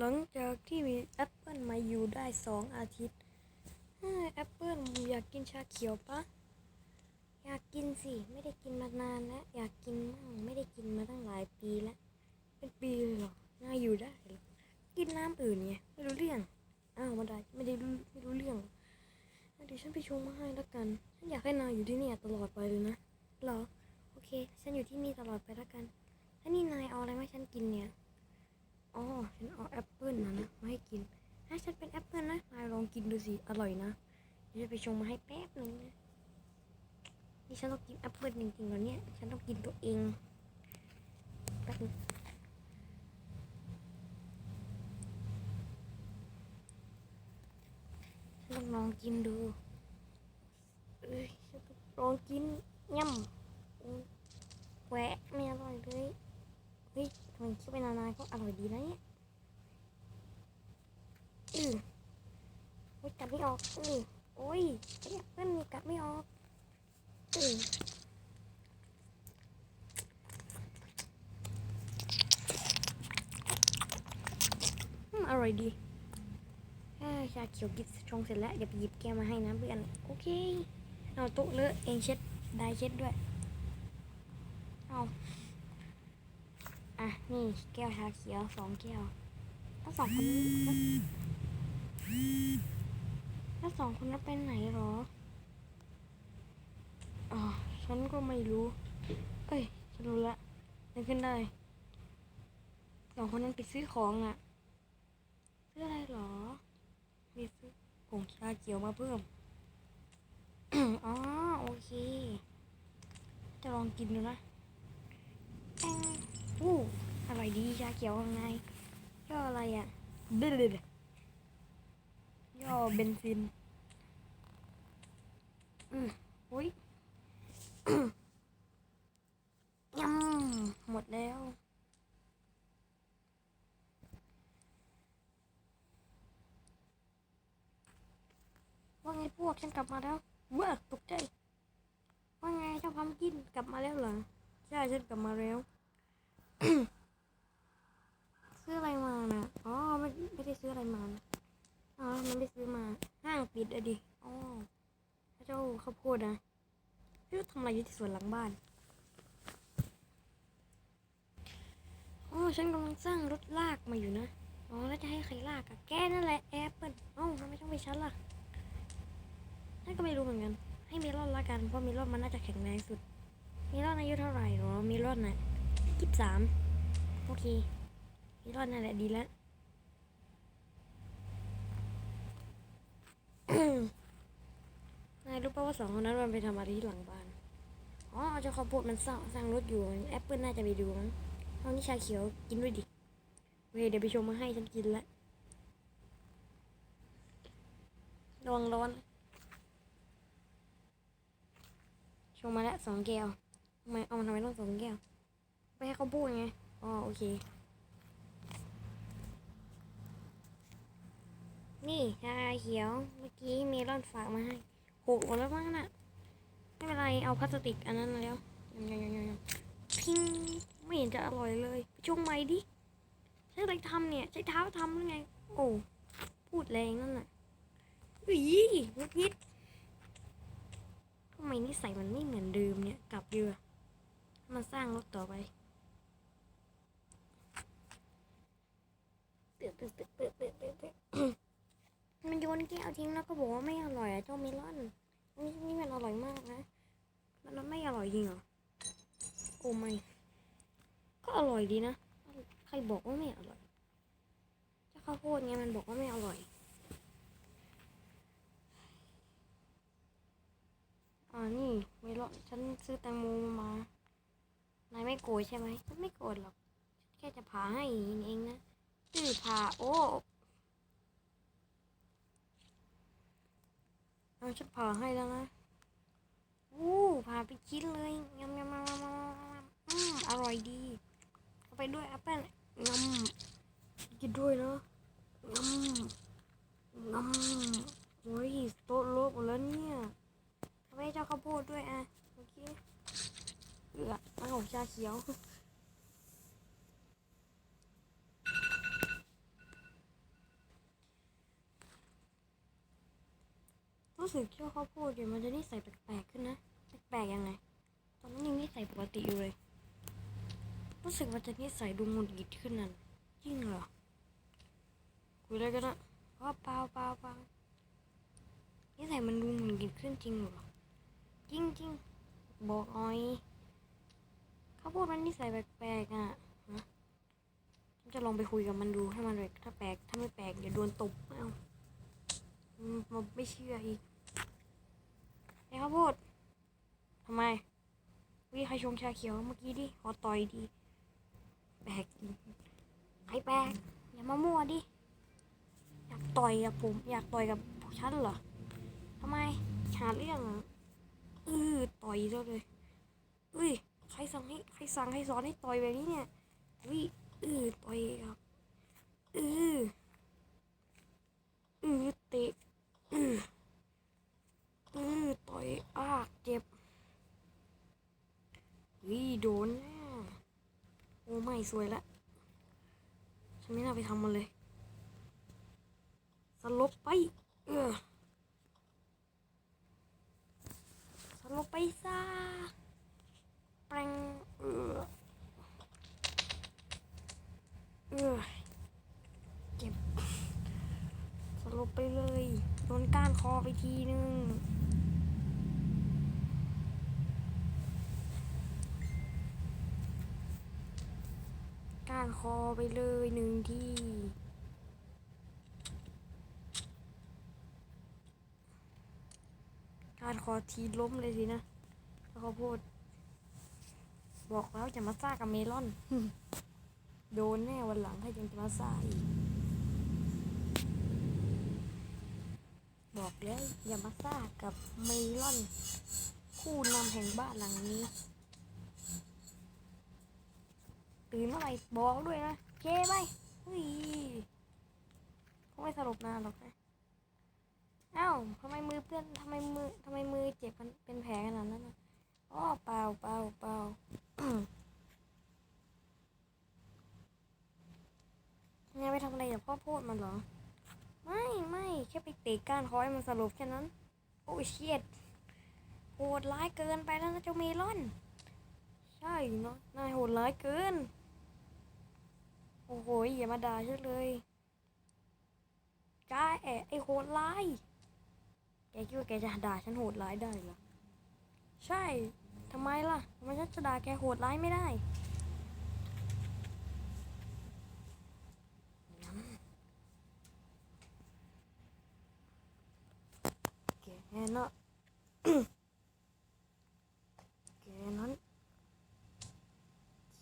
หลังจากที่มีแอปเปิลมาอยู่ได้สองอาทิตย์แอปเปิลอยากกินชาเขียวปะอยากกินสิ ไม่ได้กินมานานแล้วอยากกินมั่งไม่ได้กินมาตั้งหลายปีแล้วเป็นปีเลยหรอน่าอยู่ได้หรอกินน้ำอื่นไงไม่รู้เรื่องอ้าวมาได้ไม่ได้รู้ไม่รู้เรื่องเดี๋ยวฉันไปชงมาให้แล้วกัน ฉันอยากให้นายอยู่ที่นี่ตลอดไปเลยนะหรอโอเค ฉันอยู่ที่นี่ตลอดไปแล้วกันถ้านี่นายเอาอะไรมาฉันกินเนี่ย อ๋อฉันเอาแอปเปิลนะนะมาให้กินถ้าฉันเป็นแอปเปิลนะนายลองกินดูสิ อร่อยนะเดี๋ยวจะไปชงมาให้แป๊บหนึงนะนี่ฉันต้องกินแอปเปิลจริงๆเหรอเนี่ย ฉันต้องกินตัวเองแป๊บนึงฉันต้องลองกินดูเอ้ยฉันต้องลองกินย่ำอืมแหวะไม่อร่อยเลย เฮ้ยทำไมคิดไปนานๆก็อร่อยดีนะเนี่ยอือโอ้ยกัดไม่ออกอือโอ้ยไอ้แอปเปิ้ลนี่กัดไม่ออกอืออร่อยดีชาเขียวกินชงเสร็จแล้วเดี๋ยวไปหยิบแก้วมาให้นะเพื่อน โอเค เอาโต๊ะเลอะเองเช็ด ได้เช็ดด้วย เอา อะ นี่แก้วชาเขียวสองแก้วแล้วสองคนนี้แล้วสองคนนั้นไปไหนหรออ๋อฉันก็ไม่รู้ เอ้ย ฉันรู้ละนึกขึ้นได้สองคนนั้นไปซื้อของอะ่ะ ซื้ออะไรหรอ มีซื้อผงชาเขียวมาเพิ่ม อ๋อ โอเค จะลองกินดูนะแอง อู้อร่อยดีชาเขียวข้างในย่ออะไรอะเบลดย่อเบนซิน อืมอุ้ยยำหมดแล้วว่าไงพวกฉันกลับมาแล้วว้าตกใจว่าไงเจ้าพัมกินกลับมาแล้วเหรอใช่ฉันกลับมาแล้ว ซื้ออะไรมานะอ๋อไม่ไม่ได้ซื้ออะไรมานะอ๋อมันได้ซื้อมาห้างปิดอะดิอ๋อพระเจ้าข้าวโพดนะไม่ทำอะไรอยู่ที่สวนหลังบ้านอ๋อฉันกำลังสร้างรถลากมาอยู่นะอ๋อแล้วจะให้ใครลากอะแกนั่นแหละแอปเปิลอ้าทำไมต้องไปฉันล่ะฉันก็ไม่รู้เหมือนกัน ให้เมลอนละกันเพราะเมลอนมันน่าจะแข็งแรงสุดเมลอนอายุเท่าไหร่หรอเมลอนน่ะ สิบสามโอเคเมลอนนั่นแหละดีแล้วนายรู้ป่าว่าสองคนนั้นมันไปทำอะไรที่หลังบ้าน อ๋อเจ้าข้าวโพดมันสร้างสร้างรถอยู่แอปเปิลน่าจะไปดูมั้งเอานี่ชาเขียวกินด้วยดิเคเดี๋ยวไปชมมาให้ฉันกินละระวังร้อนชงมาแล้วสองแก้วทำไมเอามาทำไมต้องสองแก้ว ไปให้เขาพูดไง อ๋อ โอเค นี่ชาเขียว เมื่อกี้เมลอนฝากมาให้หกหมดแล้วมั้งน่ะ ไม่เป็นไร เอาพลาสติกอันนั้นมาแล้วยำยำยำยำยำพิงไม่เห็นจะอร่อยเลยไปชงใหม่ดิ ใช้อะไรทำเนี่ย ใช้เท้าทำหรือไง โอ้ พูดแรงนั่นน่ะอีงุดงิดทำไมนิสัยมันไม่เหมือนเดิมเนี่ย กลับเรือมาสร้างรถต่อไป ตือนเตือนเตือนเตือนเตือนเตือนเตือนมันโยนแก้วทิ้งแล้วก็บอกว่าไม่อร่อยอะเจ้าเมลอนนี่นี่มันอร่อยมากนะ มันไม่อร่อยจริงเหรอ โอ้ไม่ ก็อร่อยดีนะ ใครบอกว่าไม่อร่อยเจ้าข้าวโพดไงมันบอกว่าไม่อร่อยอ่านี่เมลอนฉันซื้อแตงโมมานายไม่โกรธใช่ไหมฉันไม่โกรธหรอก แค่จะผ่าให้เองนะ ชื่อผ่าโอ้เอาฉันผ่าให้แล้วนะอู้ผ่าไปชิ้นเลยยำยำยำยำยำอืมอร่อยดีเอาไปด้วยแอปเปิ้ลยำกินด้วยเนาะยำยำโอ้ยโต๊ะโลกหมดแล้วเนี่ยทำให้เจ้าข้าวโพดด้วยอะเมื่อกี้เอือมันของชาเขียว รู้สึกที่เขาพูดอยู่มันจะนิสัยแปลกๆขึ้นนะ แปลกๆยังไง ตอนนั้นยังนิสัยปกติอยู่เลย รู้สึกว่าจะนิสัยดูหงุดหงิดขึ้นนั่นจริงเหรอ คุยอะไรกันนะว่าเปล่าเปล่าเปล่านิสัยมันดูหงุดหงิดขึ้นจริงเหรอ จริงจริงบอกหน่อยเขาพูดมันนิสัยแปลกๆอะฮะฉันจะลองไปคุยกับมันดูให้มันแบบถ้าแปลกถ้าไม่แปลกเดี๋ยวโดนตบเอามันไม่เชื่ออีก อ้ข้าวโพดทำไมวิใครชงชาเขียวเมื่อกี้ดิขอต่อยดิแปลกใครแปลกอย่ามามั่วดิ อยากต่อยกับผม อยากต่อยกับฉันเหรอทำไมหาเรื่องอเอต่อยซะเลยเอ้ยใครสั่งให้ใครสั่งให้สอนให้ต่อยแบบนี้เนี่ยวิเออต่อยครับเออเออเตะเออเออต่อยอ้ากเจ็บวิโดนแน่ สวยละฉันไม่น่าไปทำมันเลย สลบไป เออสลบไปซะแปรงเออเออเจ็บสลบไปเลย โดนก้านคอไปทีนึง ก้านคอไปเลยหนึ่งที่การคอทีล้มเลยสินะแล้วเขาพูด บอกแล้วจะมาซ่ากับเมลอน โดนแน่วันหลังถ้ายังจะมาซ่าอีก บอกแล้วอย่ามาซ่ากับเมลอน คู่นำแห่งบ้านหลังนี้ ตื่นเมื่อไหร่บอกด้วยนะเคไปเฮ้ยคงไม่สรุปนานหรอกนะเอ้าทำไมมือเพื่อนทำไมมือทำไมมือเจ็บมันเป็นแผลขนาดนั้นนะอ๋อเปล่าเปล่าเปล่าเนี่ยไปทำอะไรกับพ่อพูดมันเหรอ ไม่ไม่แค่ไปเตะก้านคอให้มันสลบแค่นั้น โอ้เชียดโหดร้ายเกินไปแล้วนะเจ้าเมลอน ใช่เนาะนายโหดร้ายเกิน โอ้โหอย่ามาด่าฉันเลยจ้าแอะไอโหดร้ายแกคิดว่าแกจะด่าฉันโหดร้ายได้เหรอใช่ทำไมล่ะทำไมฉันจะด่าแกโหดร้ายไม่ได้แกนาะ แกนั้น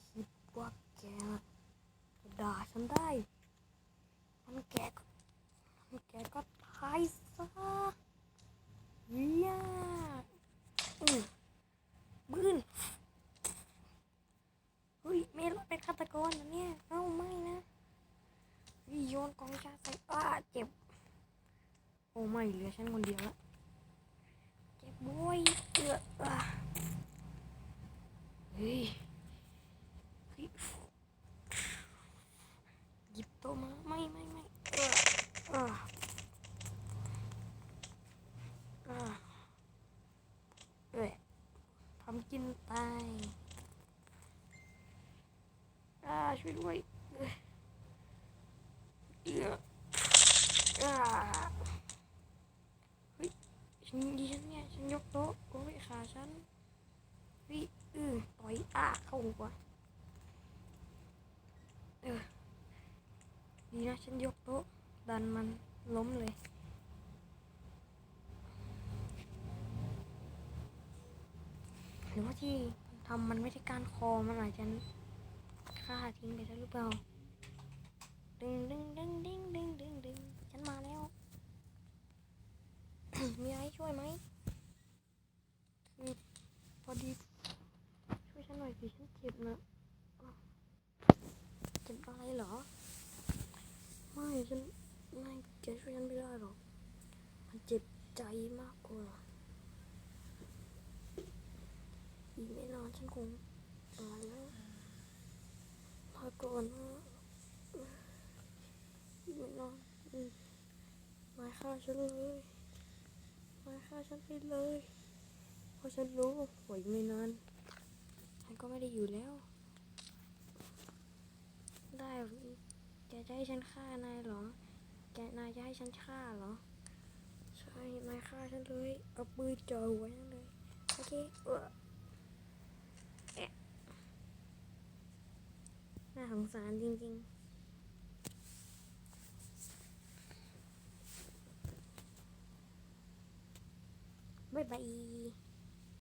คิดว่าแกจะด่าฉันได้มันแกก็มันแกก็ตายซะ เยี่ยอือบืนเฮ้ยเมลอนเป็นฆาตกรนะเนี่ย เอ้าไม่นะวิโยนกองชาใส่อ้าเจ็บ โอ้ไม่เหลือฉันคนเดียวละเจ็บโว้ยเอืออะเฮ้ยหยิบโตะมาไม่ไม่ไม่เออเอออ่าเอ้ยทำกินตายอ่าช่วยด้วยเอ้ยเอื้ออ่าเฮ้ยฉันดีฉันเนี่ย ฉันยกโต๊ะโอ้ยขาฉันเฮ้ยเออต่อย อ่าเข้าหัวเออดีนะฉันยกโต๊ะดันมันล้มเลยหรือว่าที่ทำมันไม่ได้การคอมันอาจจะฆ่าทิ้งไปแล้วหรือเปล่าดึงดึงดึงดึงดึงดึงดึงฉันมาแล้ว มีอะไรช่วยไหมคือพอดี ช่วยฉันหน่อยสิฉันเจ็บนะเจ็บอะไรเหรอ ไม่ฉันไม่แกช่วยฉันไม่ได้หรอก มันเจ็บใจมากกว่า อีกไม่นานฉันคงตายแล้วลา ก่อนนะอีกไม่นานอืมายฆ่าฉันเลยนายนายฆ่าฉันไปเลยเพราะฉันรู้ว่าอีกไม่นานฉันก็ไม่ได้อยู่แล้ว ได้แกจะให้ฉันฆ่านายเหรอ แกนายจะให้ฉันฆ่าเหรอ ใช่นายฆ่าฉันเลย เอาปืนจ่อหัวฉันเลย โอเคเออแอะ น่าสงสารจริง ๆบ๊ายบาย